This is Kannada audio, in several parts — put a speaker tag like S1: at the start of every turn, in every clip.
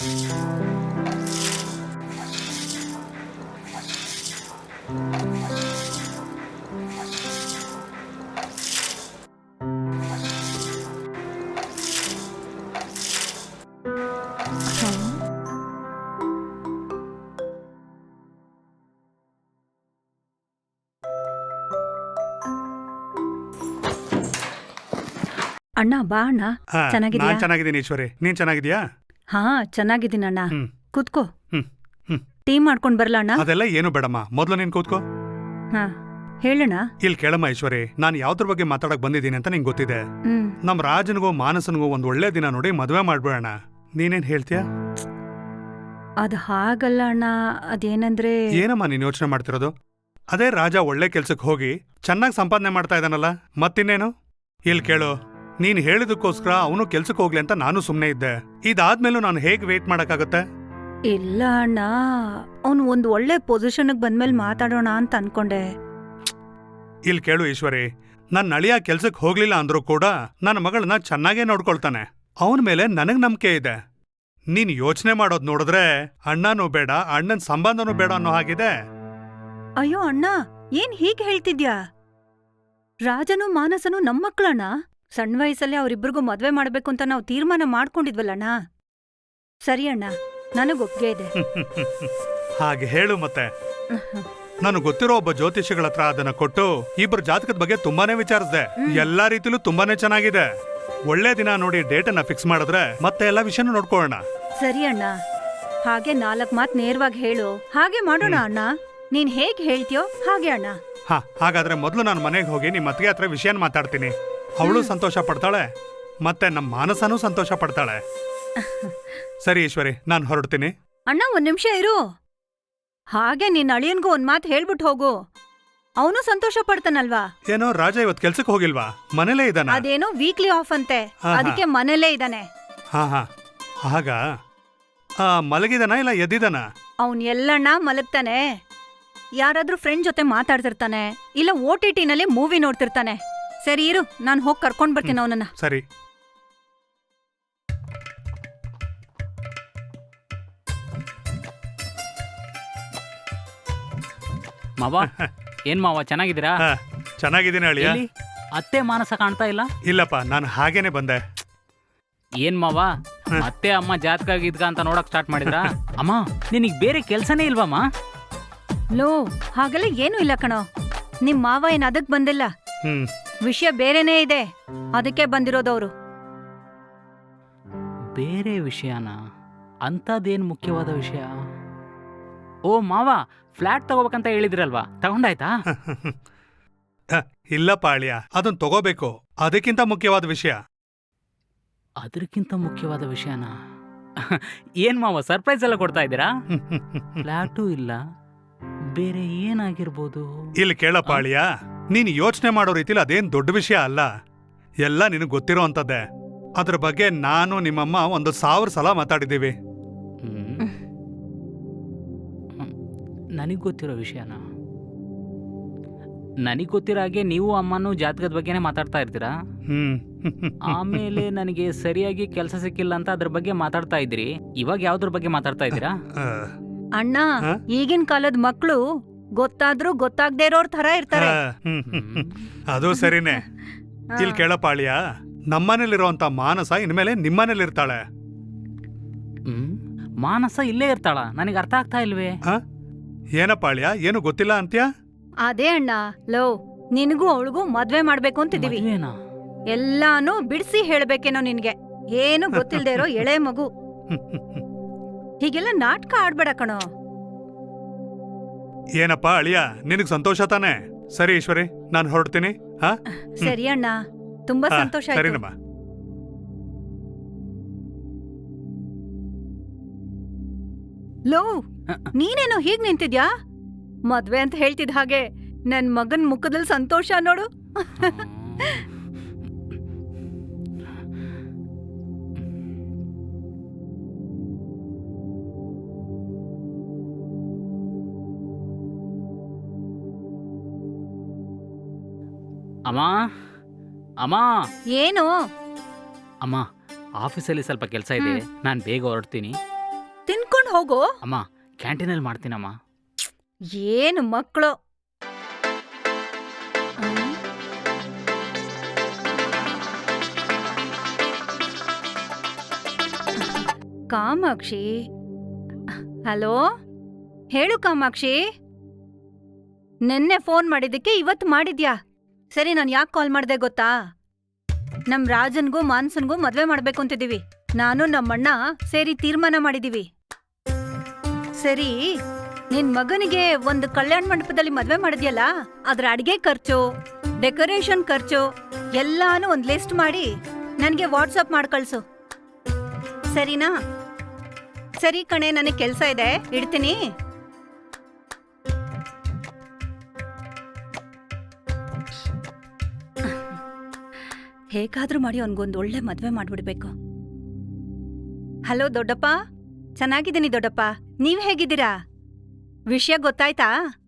S1: ಅಣ್ಣ ಬಾ ಅಣ್ಣ. ಚೆನ್ನಾಗಿದ್ಯಾ?
S2: ನಾನ್ ಚೆನ್ನಾಗಿದ್ದೀನಿ ಈಶ್ವರಿ. ನೀನ್ ಚೆನ್ನಾಗಿದ್ಯಾ?
S1: ಹಾ ಚೆನ್ನಾಗಿದ್ದೀನಣ್ಣ
S2: ಹ್ಮ್.
S1: ಕೂತ್ಕೋ.
S2: ಹ್ಮ್, ಹ್ಮ್.
S1: ಟೀ ಮಾಡ್ಕೊಂಡ್ ಬರ್ಲಾ ಅಣ್ಣ?
S2: ಅದೆಲ್ಲ ಏನು ಬೇಡಮ್ಮ. ಮೊದ್ಲು ನೀನ್ ಕೂತ್ಕೋ.
S1: ಹಾ ಹೇಳಣ್ಣ.
S2: ಇಲ್ಲಿ ಕೇಳಮ್ಮ ಈಶ್ವರಿ ನಾನು ಯಾವ್ದ್ರ ಬಗ್ಗೆ ಮಾತಾಡಕ್ ಬಂದಿದ್ದೀನಿ ಅಂತ ನಿಂಗೆ ಗೊತ್ತಿದೆ.
S1: ಹ್ಮ್.
S2: ನಮ್ ರಾಜನಿಗೂ ಮಾನಸನಿಗೂ ಒಂದ್ ಒಳ್ಳೆ ದಿನ ನೋಡಿ ಮದುವೆ ಮಾಡ್ಬೇಡಣ. ನೀನೇನ್ ಹೇಳ್ತೀಯ?
S1: ಅದ್ ಹಾಗಲ್ಲ ಅಣ್ಣ. ಅದೇನಂದ್ರೆ
S2: ಏನಮ್ಮ ನೀನ್ ಯೋಚನೆ ಮಾಡ್ತಿರೋದು? ಅದೇ ರಾಜ ಒಳ್ಳೆ ಕೆಲ್ಸಕ್ಕೆ ಹೋಗಿ ಚೆನ್ನಾಗಿ ಸಂಪಾದನೆ ಮಾಡ್ತಾ ಇದ್ದಾನಲ್ಲ ಮತ್ತಿನ್ನೇನು? ಇಲ್ಲಿ ಕೇಳು. ನೀನ್ ಹೇಳಿದಕ್ಕೋಸ್ಕರ ಅವನು ಕೆಲ್ಸಕ್ಕೆ ಹೋಗ್ಲಿ ಅಂತ ನಾನು ಸುಮ್ನೆ ಇದ್ದೆ. ಇದಾದ್ಮೇಲೂ ನಾನು ಹೇಗ್ ವೇಟ್ ಮಾಡಕ್ಕಾಗತ್ತೆ?
S1: ಇಲ್ಲ ಅಣ್ಣ. ಅವ್ನು ಒಂದ್ ಒಳ್ಳೆ ಪೊಸಿಷನ್ಗೆ ಬಂದ್ಮೇಲೆ ಮಾತಾಡೋಣ ಅಂತ ಅನ್ಕೊಂಡೆ.
S2: ಇಲ್ಲಿ ಕೇಳು ಈಶ್ವರಿ ನನ್ನ ಅಳಿಯ ಕೆಲ್ಸಕ್ಕೆ ಹೋಗ್ಲಿಲ್ಲ ಅಂದ್ರೂ ಕೂಡ ನನ್ನ ಮಗಳನ್ನ ಚೆನ್ನಾಗೇ ನೋಡ್ಕೊಳ್ತಾನೆ. ಅವನ ಮೇಲೆ ನನಗ್ ನಂಬಿಕೆ ಇದೆ. ನೀನ್ ಯೋಚನೆ ಮಾಡೋದ್ ನೋಡಿದ್ರೆ ಅಣ್ಣನೂ ಬೇಡ ಅಣ್ಣನ್ ಸಂಬಂಧನೂ ಬೇಡ ಅನ್ನೋ ಹಾಗಿದೆ.
S1: ಅಯ್ಯೋ ಅಣ್ಣ ಏನ್ ಹೀಗೆ ಹೇಳ್ತಿದ್ಯಾ? ರಾಜನು ಮಾನಸನು ನಮ್ಮ ಮಕ್ಳಣ್ಣ? ಸಣ್ಣ ವಯಸ್ಸಲ್ಲೇ ಅವರಿಬ್ರಿಗೂ ಮದ್ವೆ ಮಾಡ್ಬೇಕು ಅಂತ ನಾವು ತೀರ್ಮಾನ ಮಾಡ್ಕೊಂಡಿದ್ವಲ್ಲಣ್ಣ ಸರಿ ಅಣ್ಣ ನನಗೆ ಒಪ್ಪಿಗೆ ಇದೆ.
S2: ಹಾಗೆ ಹೇಳು ಮತ್ತೆ. ನನಗೆ ಗೊತ್ತಿರೋ ಒಬ್ಬ ಜ್ಯೋತಿಷಿಗಳ ಹತ್ರ ಅದನ್ನ ಕೊಟ್ಟು ಇಬ್ಬರ ಜಾತಕದ ಬಗ್ಗೆ ತುಂಬಾನೇ ವಿಚಾರಿಸಿದೆ. ಎಲ್ಲಾ ರೀತಿಲೂ ತುಂಬಾನೇ ಚೆನ್ನಾಗಿದೆ. ಒಳ್ಳೆ ದಿನ ನೋಡಿ ಡೇಟ್ ಅನ್ನ ಫಿಕ್ಸ್ ಮಾಡಿದ್ರೆ ಮತ್ತೆ ಎಲ್ಲ ವಿಷಯನೂ ನೋಡ್ಕೊಳ್ಳೋಣ.
S1: ಸರಿ ಅಣ್ಣ ಹಾಗೆ ನಾಲ್ಕು ಮಾತು ನೇರವಾಗಿ ಹೇಳು. ಹಾಗೆ ಮಾಡೋಣ ಅಣ್ಣ? ನೀನ್ ಹೇಗ್ ಹೇಳ್ತೀಯೋ ಹಾಗೆ ಅಣ್ಣ.
S2: ಹಾ ಹಾಗಾದ್ರೆ ಮೊದಲು ನಾನು ಮನೆಗೆ ಹೋಗಿ ನಿಮ್ಮ ಅತ್ತಿಗೆ ಹತ್ರ ವಿಷಯನ ಮಾತಾಡ್ತೀನಿ. ಅವಳು ಸಂತೋಷ ಪಡ್ತಾಳೆ ಮತ್ತೆ ನಮ್ಮ ಮಾನಸನೂ ಸಂತೋಷ ಪಡ್ತಾಳೆ. ಸರಿ ಈಶ್ವರಿ ನಾನು ಹೊರಡ್ತೀನಿ.
S1: ಅಣ್ಣ ಒಂದ್ ನಿಮಿಷ ಇರು. ಹಾಗೆ ನಿನ್ನ ಅಳಿಯನ್ಗೂ ಒಂದ್ ಮಾತು ಹೇಳ್ಬಿಟ್ಟು ಹೋಗು. ಅವನು ಸಂತೋಷ ಪಡ್ತಾನಲ್ವಾ?
S2: ಏನೋ ರಾಜ ಇವತ್ತು ಕೆಲ್ಸಕ್ಕೆ ಹೋಗಿಲ್ವಾ? ಮನೇಲೇ ಇದ್ದಾನ?
S1: ಅದೇನೋ ವೀಕ್ಲಿ ಆಫ್ ಅಂತೆ. ಅದಕ್ಕೆ ಮನೇಲೇ ಇದ್ದಾನೆ.
S2: ಹಾ ಹಾ. ಆಗ ಆ, ಮಲಗಿದಾನ ಇಲ್ಲ ಎದ್ದಿದಾನ?
S1: ಅವನ್ ಎಲ್ಲಣ್ಣ ಮಲಗ್ತಾನೆ. ಯಾರಾದ್ರೂ ಫ್ರೆಂಡ್ ಜೊತೆ ಮಾತಾಡ್ತಿರ್ತಾನೆ ಇಲ್ಲ ಓ ಟಿ ಟಿನಲ್ಲಿ ಮೂವಿ ನೋಡ್ತಿರ್ತಾನೆ. ಸರಿ ಇರು ನಾನು ಹೋಗಿ ಕರ್ಕೊಂಡು ಬರ್ತೀನಿ ಅವನನ್ನ.
S2: ಸರಿ.
S3: ಮಾವ ಏನ್ ಮಾವ ಚೆನ್ನಾಗಿದ್ದೀರಾ?
S2: ಹಾ ಚೆನ್ನಾಗಿದ್ದೀನಿ ಅಳಿಯ.
S3: ಎಲ್ಲಿ? ಅತ್ತೆ ಮಾನಸ ಕಾಣ್ತಾ ಇಲ್ಲ?
S2: ಇಲ್ಲಪ್ಪ ನಾನು ಹಾಗೇನೆ ಬಂದೆ.
S3: ಏನ್ ಮಾವ ಅತ್ತೆ ಅಮ್ಮ ಜಾತಕ ಗೀತ್ಕ ಅಂತ ನೋಡಕ್ ಸ್ಟಾರ್ಟ್ ಮಾಡಿದ್ರಾ? ಅಮ್ಮ ನಿನಗ್ ಬೇರೆ ಕೆಲ್ಸನೇ ಇಲ್ವಮ್ಮ
S1: ಲೋ ಹಾಗೆಲ್ಲ ಏನೂ ಇಲ್ಲ ಕಣೋ. ನಿಮ್ ಮಾವ ಏನ್ ಅದಕ್ ಬಂದಿಲ್ಲ?
S2: ಹ್ಮ್.
S1: ವಿಷಯ ಬೇರೆನೇ ಇದೆ. ಅದಕ್ಕೆ ಬಂದಿರೋದವರು.
S3: ಬೇರೆ ವಿಷಯನ? ಅಂಥದ್ದೇನು ಮುಖ್ಯವಾದ ವಿಷಯ? ಓ ಮಾವ ಫ್ಲಾಟ್ ತಗೋಬೇಕಂತ ಹೇಳಿದ್ರಲ್ವಾ? ತಗೊಂಡಾಯ್ತಾ?
S2: ಇಲ್ಲ ಪಾಳ್ಯ ಅದನ್ನ ತಗೋಬೇಕು. ಅದಕ್ಕಿಂತ ಮುಖ್ಯವಾದ ವಿಷಯ.
S3: ಅದಕ್ಕಿಂತ ಮುಖ್ಯವಾದ ವಿಷಯನ? ಏನ್ ಮಾವ ಸರ್ಪ್ರೈಸ್ ಎಲ್ಲ ಕೊಡ್ತಾ ಇದ್ದೀರಾ? ಫ್ಲ್ಯಾಟು ಇಲ್ಲ. ಬೇರೆ ಏನಾಗಿರ್ಬೋದು?
S2: ಇಲ್ಲಿ ಕೇಳ ಅಳಿಯ ನೀನ್ ಯೋಚನೆ ಮಾಡೋ ರೀತಿಲಿ ಅದೇನು ದೊಡ್ಡ ವಿಷಯ ಅಲ್ಲ. ಎಲ್ಲ ನಿನಗೆ ಗೊತ್ತಿರೋ ಅಂಥದ್ದೇ. ಅದ್ರ ಬಗ್ಗೆ ನಾನು ನಿಮ್ಮಮ್ಮ ಒಂದು ಸಾವಿರ ಸಲ ಮಾತಾಡಿದ್ದೀವಿ.
S3: ನನಗೆ ಗೊತ್ತಿರೋ ವಿಷಯನ? ನನಗೆ ಗೊತ್ತಿರೋ ಹಾಗೆ ನೀವು ಅಮ್ಮನೂ ಜಾತಕದ ಬಗ್ಗೆನೇ ಮಾತಾಡ್ತಾ ಇರ್ತೀರಾ?
S2: ಹ್ಮ್.
S3: ಆಮೇಲೆ ನನಗೆ ಸರಿಯಾಗಿ ಕೆಲಸ ಸಿಕ್ಕಿಲ್ಲ ಅಂತ ಅದ್ರ ಬಗ್ಗೆ ಮಾತಾಡ್ತಾ ಇದ್ರಿ ಇವಾಗ ಯಾವ್ದ್ರ ಬಗ್ಗೆ ಮಾತಾಡ್ತಾ ಇದ್ದೀರಾ?
S1: ಅಣ್ಣ ಈಗಿನ ಕಾಲದ ಮಕ್ಳು ಗೊತ್ತಾದ್ರೂ ಗೊತ್ತಾಗ್ದೇ ಇರೋರ್ ತರ ಇರ್ತಾರೆ.
S2: ಹ್ಮ್, ಹ್ಮ್, ಹ್ಮ್. ಅದು ಸರಿನೇ. ಇಲ್ಲಿ ಕೇಳಪ್ಪಾಳಿಯ ನಮ್ಮನೇಲಿರುವಂತ ಮಾನಸ ಇನ್ಮೇಲೆ ನಿಮ್ಮನೇಲಿರ್ತಾಳೆ.
S3: ಹ್ಮ್? ಮಾನಸ ಇಲ್ಲೇ ಇರ್ತಾಳ ನನಗೆ ಅರ್ಥ ಆಗ್ತಾ ಇಲ್ವೇ?
S2: ಏನಪ್ಪ ಅಳಿಯ ಏನು ಗೊತ್ತಿಲ್ಲ ಅಂತ್ಯ?
S1: ಅದೇ ಅಣ್ಣ ಲೋ ನಿನಗೂ ಅವಳಿಗೂ ಮದ್ವೆ ಮಾಡ್ಬೇಕು ಅಂತಿದೀವಿ
S3: ಮದ್ವೆನಾ?
S1: ಎಲ್ಲಾನು ಬಿಡಿಸಿ ಹೇಳ್ಬೇಕೇನೋ ನಿನ್ಗೆ. ಏನು ಗೊತ್ತಿಲ್ದೇ ಇರೋ ಎಳೆ ಮಗು. ಹೀಗೆಲ್ಲ ನಾಟಕ ಆಡ್ಬೇಡ ಕಣೋ.
S2: ಏನಪ್ಪ ಅಳಿಯ? ನಿನಗ್ ಸಂತೋಷ ತಾನೆ? ಸರಿ ಈಶ್ವರಿ ನಾನು ಹೊರಡ್ತೀನಿ ಹಾ?
S1: ಸರಿ ಅಣ್ಣ ತುಂಬಾ
S2: ಹಾ,
S1: ಸಂತೋಷ ಆಯ್ತು.
S2: ಸರಿನಮ್ಮ.
S1: ಲೋ ನೀನೇನೋ ಹೀಗ್ ನಿಂತಿದ್ಯಾ? ಮದ್ವೆ ಅಂತ ಹೇಳ್ತಿದ್ ಹಾಗೆ ನನ್ ಮಗನ್ ಮುಖದಲ್ಲಿ ಸಂತೋಷ ನೋಡು.
S3: ಅಮ್ಮ ಅಮ್ಮ.
S1: ಏನು?
S3: ಅಮ್ಮ ಆಫೀಸಲ್ಲಿ ಸ್ವಲ್ಪ ಕೆಲಸ ಇದೆ. ನಾನು ಬೇಗ ಹೊರಡ್ತೀನಿ.
S1: ತಿನ್ಕೊಂಡು ಹೋಗೋ.
S4: ಅಮ್ಮ ಕ್ಯಾಂಟೀನಲ್ಲಿ ಮಾಡ್ತೀನಮ್ಮ
S1: ಏನು ಮಕ್ಕಳು ಕಾಮಾಕ್ಷಿ. ಹಲೋ? ಹೇಳು ಕಾಮಾಕ್ಷಿ. ನಿನ್ನೆ ಫೋನ್ ಮಾಡಿದ್ದಕ್ಕೆ ಇವತ್ತು ಮಾಡಿದ್ಯಾ? ಸರಿ, ನಾನು ಯಾಕೆ ಕಾಲ್ ಮಾಡ್ದೆ ಗೊತ್ತಾ? ನಮ್ ರಾಜನ್ಗೂ ಮಾನ್ಸನ್ಗೂ ಮದ್ವೆ ಮಾಡ್ಬೇಕು ಅಂತಿದ್ದೀವಿ. ನಾನು ನಮ್ಮಣ್ಣ ಸೇರಿ ತೀರ್ಮಾನ ಮಾಡಿದೀವಿ ಸರಿ, ನಿನ್ ಮಗನಿಗೆ ಒಂದು ಕಲ್ಯಾಣ ಮಂಟಪದಲ್ಲಿ ಮದ್ವೆ ಮಾಡಿದ್ಯಲ್ಲ, ಅದ್ರ ಅಡಿಗೆ ಖರ್ಚು, ಡೆಕೋರೇಷನ್ ಖರ್ಚು ಎಲ್ಲಾನು ಒಂದ್ ಲಿಸ್ಟ್ ಮಾಡಿ ನನಗೆ ವಾಟ್ಸಪ್ ಮಾಡ್ ಕಳ್ಸು. ಸರಿನಾ? ಸರಿ ಕಣೆ, ನನಗೆ ಕೆಲ್ಸ ಇದೆ. ಇಡ್ತೀನಿ. ಹೇಗಾದ್ರೂ ಮಾಡಿ ಅವನ್ಗೊಂದು ಒಳ್ಳೆ ಮದ್ವೆ ಮಾಡ್ಬಿಡ್ಬೇಕು. ಹಲೋ ದೊಡ್ಡಪ್ಪ? ಚೆನ್ನಾಗಿದ್ದೀನಿ ದೊಡ್ಡಪ್ಪ. ನೀವ್ ಹೇಗಿದ್ದೀರಾ? ವಿಷಯ ಗೊತ್ತಾಯ್ತಾ?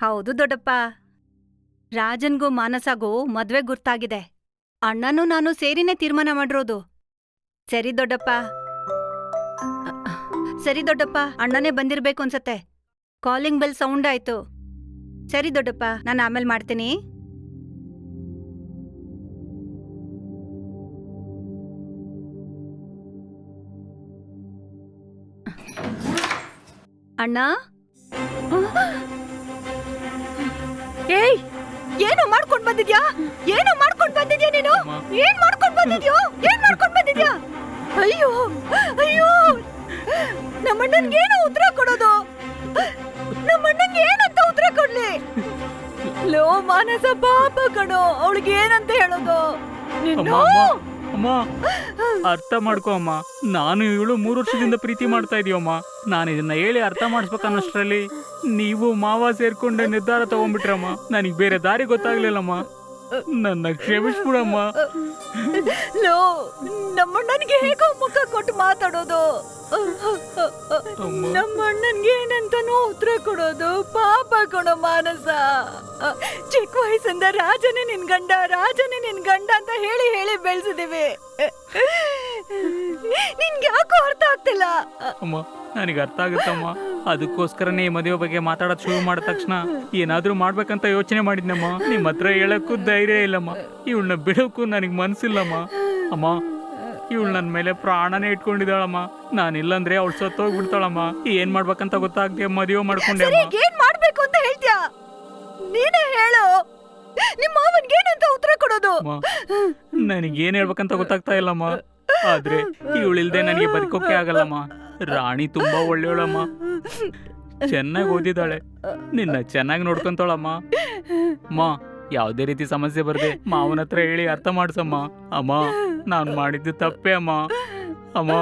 S1: ಹೌದು ದೊಡ್ಡಪ್ಪ. ರಾಜನ್ಗೂ ಮಾನಸಗೂ ಮದ್ವೆ ಗುರ್ತಾಗಿದೆ. ಅಣ್ಣನೂ ನಾನು ಸೇರಿನೇ ತೀರ್ಮಾನ ಮಾಡಿರೋದು. ಸರಿ ದೊಡ್ಡಪ್ಪ. ಸರಿ ದೊಡ್ಡಪ್ಪ, ಅಣ್ಣನೇ ಬಂದಿರ್ಬೇಕು ಅನ್ಸತ್ತೆ. ಕಾಲಿಂಗ್ ಬೆಲ್ ಸೌಂಡ್ ಆಯ್ತು. ಸರಿ ದೊಡ್ಡಪ್ಪ, ನಾನು ಆಮೇಲೆ ಮಾಡ್ತೀನಿ. ಅಣ್ಣ? ಏಯ್ ಏನು ಮಾಡ್ಕೊಂಡ್ ಬಂದಿದ್ಯಾ? ಏನು ಮಾಡ್ಕೊಂಡ್ ಬಂದಿದ್ಯಾ ನೀನು? ಏನು ಮಾಡ್ಕೊಂಡ್ ಬಂದಿದ್ಯೋ? ಏನ್ ಮಾಡ್ಕೊಂಡ್ ಬಂದಿದ್ಯಾ? ಅಯ್ಯೋ ಅಯ್ಯೋ! ನಮ್ಮಣ್ಣನ್ಗೆ ಏನು ಉತ್ತರ ಕೊಡೋದು. ನಮ್ಮಣ್ಣಂಗೆ ಏನಂತ ಉತ್ತರ ಕೊಡ್ಲಿ? ಲೋ ಮಾನಸ ಪಾಪ ಕಣೋ ಅವಳಿಗೆ ಏನಂತ ಹೇಳೋದು? ನಿನ್ನೋ
S4: ಅಮ್ಮ. ಅರ್ಥ ಮಾಡ್ಕೋ ಅಮ್ಮ. ನಾನು ಇವಳು ಮೂರು ವರ್ಷದಿಂದ ಪ್ರೀತಿ ಮಾಡ್ತಾ ಇದೀವಮ್ಮ. ನಾನು ಇದನ್ನ ಹೇಳಿ ಅರ್ಥ ಮಾಡಿಸ್ಬೇಕನ್ನಷ್ಟರಲ್ಲಿ ನೀವು ಮಾವ ಸೇರ್ಕೊಂಡು ನಿರ್ಧಾರ ತಗೊಂಡ್ಬಿಟ್ರಮ್ಮ. ನನಗೆ ಬೇರೆ ದಾರಿ ಗೊತ್ತಾಗ್ಲಿಲ್ಲಮ್ಮ. ನನ್ನ ಕ್ಷಮಿಸ್ಬಿಡಮ್ಮ.
S1: ಲೋ, ನಮ್ಮಣ್ಣನ್ಗೆ ಹೇಗೋ ಮುಖ ಕೊಟ್ಟು ಮಾತಾಡೋದು.
S4: ಅಮ್ಮ.
S1: ಅಣ್ಣನ್ಗೆ ಏನಂತಾನೂ ಉತ್ತರ ಕೊಡೋದು? ಪಾಪ ಕೊಡೋ ಮಾನಸ. ಚಿಕ್ಕ ವಯಸ್ಸಿಂದ ರಾಜನೇ ನಿನ್ ಗಂಡ, ರಾಜನೇ ನಿನ್ ಗಂಡ ಅಂತ ಹೇಳಿ ಹೇಳಿ ಬೆಳೆಸಿದೀವಿ. ನಿನ್ಗೆ ಯಾಕೋ ಅರ್ಥ ಆಗ್ತಿಲ್ಲ?
S4: ಅಮ್ಮ, ನನಗೆ ಅರ್ಥ ಆಗುತ್ತಮ್ಮ. ಅದಕ್ಕೋಸ್ಕರನೇ ಈ ಮದುವೆ ಬಗ್ಗೆ ಮಾತಾಡೋದು ಶುರು ಮಾಡಿದ ತಕ್ಷಣ ಏನಾದರೂ ಮಾಡ್ಬೇಕಂತ ಯೋಚನೆ ಮಾಡಿದ್ನಮ್ಮ. ನಿಮ್ಮ ಹತ್ರ ಹೇಳಕ್ಕೂ ಧೈರ್ಯ ಇಲ್ಲಮ್ಮ. ಇವಳನ್ನ ಬಿಡೋಕ್ಕೂ ನನಗೆ ಮನಸ್ಸಿಲ್ಲಮ್ಮ ಅಮ್ಮ ಇವಳು ನನ್ನ ಮೇಲೆ ಪ್ರಾಣನೇ ಇಟ್ಕೊಂಡಿದ್ದಾಳಮ್ಮ. ನಾನಿಲ್ಲಂದ್ರೆ ಅವಳು ಸತ್ತೋಗ್ಬಿಡ್ತಾಳಮ್ಮ. ಏನ್ ಮಾಡ್ಬೇಕಂತ ಗೊತ್ತಾಗ್ದೆ ಮದುವೆ ಮಾಡ್ಕೊಂಡೆ ಅಮ್ಮ.
S1: ಏನ್ ಮಾಡ್ಬೇಕು ಅಂತ ಹೇಳ್ತ್ಯಾ? ನೀನೇ ಹೇಳು. ನಿಮ್ಮ ಮಾವನ್ಗೆ ಏನಂತ ಉತ್ತರ ಕೊಡೋದು?
S4: ಅಮ್ಮ ನನಗೆ ಏನ್ ಹೇಳ್ಬೇಕಂತ ಗೊತ್ತಾಗ್ತಾ ಇಲ್ಲಮ್ಮ. ಆದ್ರೆ ಇವಳಿಲ್ದೆ ನನಗೆ ಬದುಕೋಕೆ ಆಗಲ್ಲಮ್ಮ. ರಾಣಿ ತುಂಬಾ ಒಳ್ಳೆಯವಳಮ್ಮ. ಚೆನ್ನಾಗಿ ಓದಿದಾಳೆ ನಿನ್ನ ಚೆನ್ನಾಗಿ ನೋಡ್ಕೊಂತಾಳಮ್ಮ. ಅಮ್ಮ ಯಾವುದೇ ರೀತಿ ಸಮಸ್ಯೆ ಬರದೆ ಮಾವನ ಹತ್ರ ಹೇಳಿ ಅರ್ಥ ಮಾಡ್ಸಮ್ಮ. ಅಮ್ಮ, ನಾನು ಮಾಡಿದ್ದು ತಪ್ಪೇ ಅಮ್ಮ. ಅಮ್ಮ.